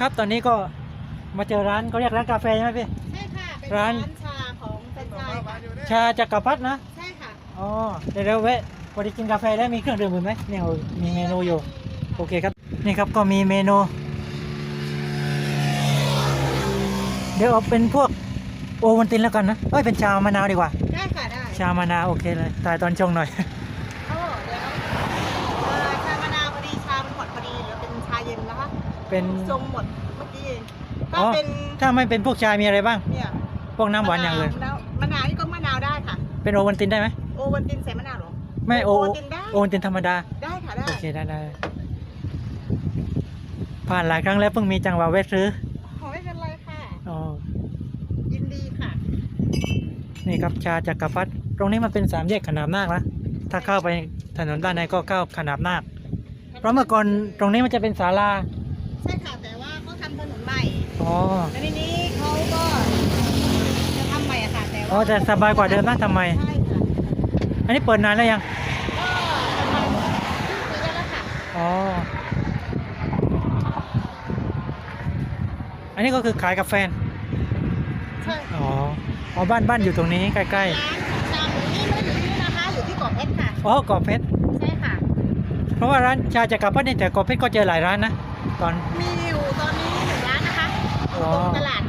ครับ ตอนนี้ก็มาเจอร้านเขาเรียกร้านกาแฟใช่ไหมพี่ ใช่ค่ะ เป็นร้าร้าน นชาของแฟรนไชส์ค่ะชาจักรพรรดินะ ใช่ค่ะอ๋อ เดี๋ยวเราแวะพอดีกินกาแฟแล้วมีเครื่องดื่มอื่นไหมเนี่ยมีเมนูอยู่ โอเคครับ นี่ครับก็มีเมนู เดี๋ยวเอาเป็นพวกโอวันตินแล้วกันนะ เอ้ย เป็นชามะนาวดีกว่า ได้ค่ะได้ชามะนาวโอเคเลย ตายตอนชงหน่อย เป็นทรงหมดเมื่อกี้เองถ้าอ๋อเป็นถ้าไม่เป็นพวกชามีอะไรบ้าง เนี่ยพวกน้ำหวานอย่างอื่นมะนาวมะนาวนี่ก็มะนาวได้ค่ะ เป็นโอวันตินได้ไหมโอวันตินใส่มะนาวเหรอ ไม่โอโอวัลตินได้ โอวันตินธรรมดา ได้ค่ะได้ โอเคได้ได้ผ่านหลายครั้งแล้วเพิ่งมีจังหวะแวะซื้อขอไม่เป็นไรค่ะ อ๋อยินดีค่ะ นี่ครับชาจักรพรรดิตรงนี้มันเป็นสามแยกขนาบนาคนะถ้าเข้าไปถนนด้านในก็เข้าขนาบนาคเพราะเมื่อก่อนตรงนี้มันจะเป็นศาลา ใช่ค่ะแต่ว่าเขาทำถนนใหม่อ๋อแล้วทีนี้เขาก็จะทำใหม่อะค่ะแต่อ๋อว่าจะสบายกว่าเดิมนะทำไม ใช่ค่ะอันนี้เปิดนานแล้วยัง ก็ประมาณครึ่งปีได้แล้วค่ะอ๋อ อันนี้ก็คือขายกับแฟน ใช่อ๋อ อ๋อบ้านบ้านอยู่ตรงนี้ใกล้ร้านของชาหมูนี่ไม่ได้อยู่ที่นี่นะคะอยู่ที่เกาะเพชรค่ะ ๆ อ๋อกอบเพชร ใช่ค่ะเพราะว่าร้านชาจักรพรรดินี่แต่กอบเพชรก็เจอหลายร้านนะ ตอนมีอยู่ตอนนี้หนึ่งร้านนะคะอยู่ตรงตลาด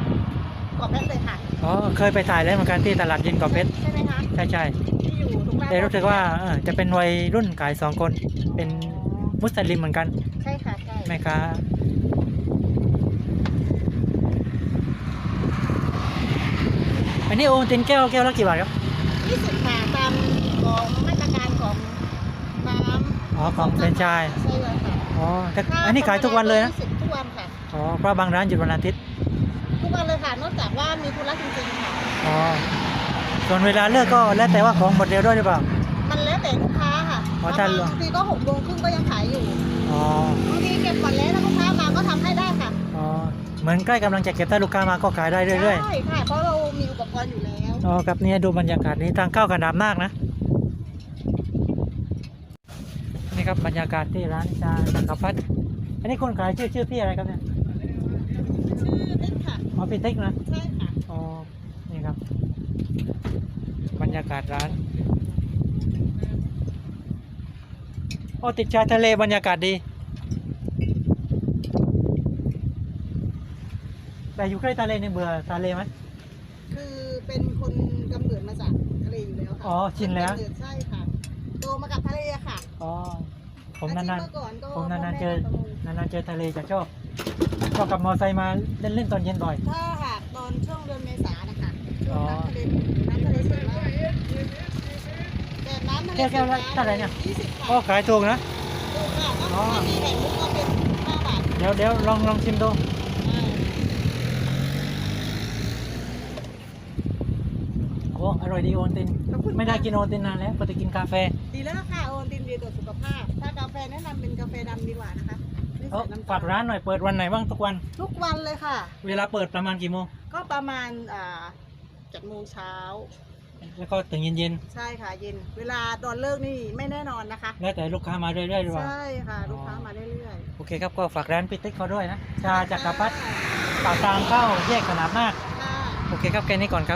เกาะเพชรเลยค่ะอ๋อเคยไปถ่ายแล้วเหมือนกันที่ตลาดเย็นกอบเพชรใช่ไหมคะใช่ใช่ที่อยู่ตรงร้านแต่รู้สึกว่าเออจะเป็นวัยรุ่นขายสองคน เป็นมุสลิมเหมือนกัน ใช่ค่ะใช่แม่ค้าอันนี้โอวัลตินแก้วแก้วละกี่บาทครับยี่สิบค่ะตามของมาตรการของน้ำอ๋อของแฟรนไชส์ใช่เลยค่ะ อ๋อแต่อันนี้ขายทุกวันเลยนะยี่สิบทุกวันค่ะ อ๋อเพราะบางร้านหยุดวันอาทิตย์ ทุกวันเลยค่ะ นอกจากว่ามีธุระจริงๆค่ะ อ๋อ ส่วนเวลาเลิกก็แล้วแต่ว่าของหมดเร็วด้วยหรือเปล่า มันแล้วแต่ลูกค้าค่ะอ๋อถ้าบางทีก็หกโมงครึ่งก็ยังขายอยู่ อ๋อ บางทีเก็บก่อนแล้วถ้าลูกค้ามาก็ทำให้ได้ค่ะอ๋อ เหมือนใกล้กำลังจะเก็บถ้าลูกค้ามาก็ขายได้เรื่อยใช่ค่ะ เพราะเรามีอุปกรณ์อยู่แล้ว ๆ อ๋อครับเนี่ยดูบรรยากาศนี้ทางเข้ากันดามนาคนะ นี่ครับบรรยากาศที่ร้านชาจักรพรรดิอันนี้คนขายชื่อชื่อพี่อะไรครับเนี่ยชื่อติ๊กค่ะอ๋อพี่ติ๊กนะใช่ค่ะอ๋อนี่ครับ บรรยากาศร้านโอ้ติดชายทะเลบรรยากาศดี แต่อยู่ใกล้ทะเลนี่เบื่อทะเลไหมคือเป็นคนกำเนิดมาจากทะเลอยู่แล้วค่ะอ๋อชินแล้วกำเดใช่ค่ะ โตมากับทะเลอะค่ะอ๋อผมนานอาชีพเมื่อก่อนก็ๆผมนานๆเจพ่อแม่ประมงนานๆเจอทะเลจะชอบชอบกับมอไซค์มาเล่นเล่นๆตอนเย็นบ่อยถ้าหากตอนช่วงเดือนเมษานะคะช่อ๋วองน้ำทะเลน้ำทะเลสวยมากแต่น้ำทะเลแก้วแก้วละเท่าไหร่เนี่ยยี่สิบก็ค่ะขายถูกนะถูกค่ะอ๋อถ้ามีแผ่นมุกก็เป็นห้าบาทเดี๋ยวเดี๋ยวลองลองชิมดู อ่า โอ้อร่อยดีโอนติน ขอบคุณไม่ได้กินโอนตินนานแล้วปกติกินกาแฟ ดีแล้วค่ะโอนตินดีต่อสุขภาพ ถ้ากาแฟแนะนำเป็นกาแฟดำดีกว่านะคะไม่เอ้าใส่น้ำตลฝากร้านหน่อยเปิดวันไหนบ้างทุกวัน ทุกวันเลยค่ะ เวลาเปิดประมาณกี่โมง ก็ประมาณอ่าเจ็ดโมงเช้าแล้วก็ถึงเย็นใช่ค่ะเย็น เวลาตอนเลิกนี่ไม่แน่นอนนะคะ ๆ แล้วแต่ลูกค้ามาเรื่อยๆหรือเปล่า ใช่ค่ะลูกค้ามาเรื่อยโอเคครับก็ฝากร้านพิติ๊กเขาด้วยนะๆชาจักรพรรดิปากทางเข้าแยกสนามนาคค่ะ โอเคครับแค่นี้ก่อนครับ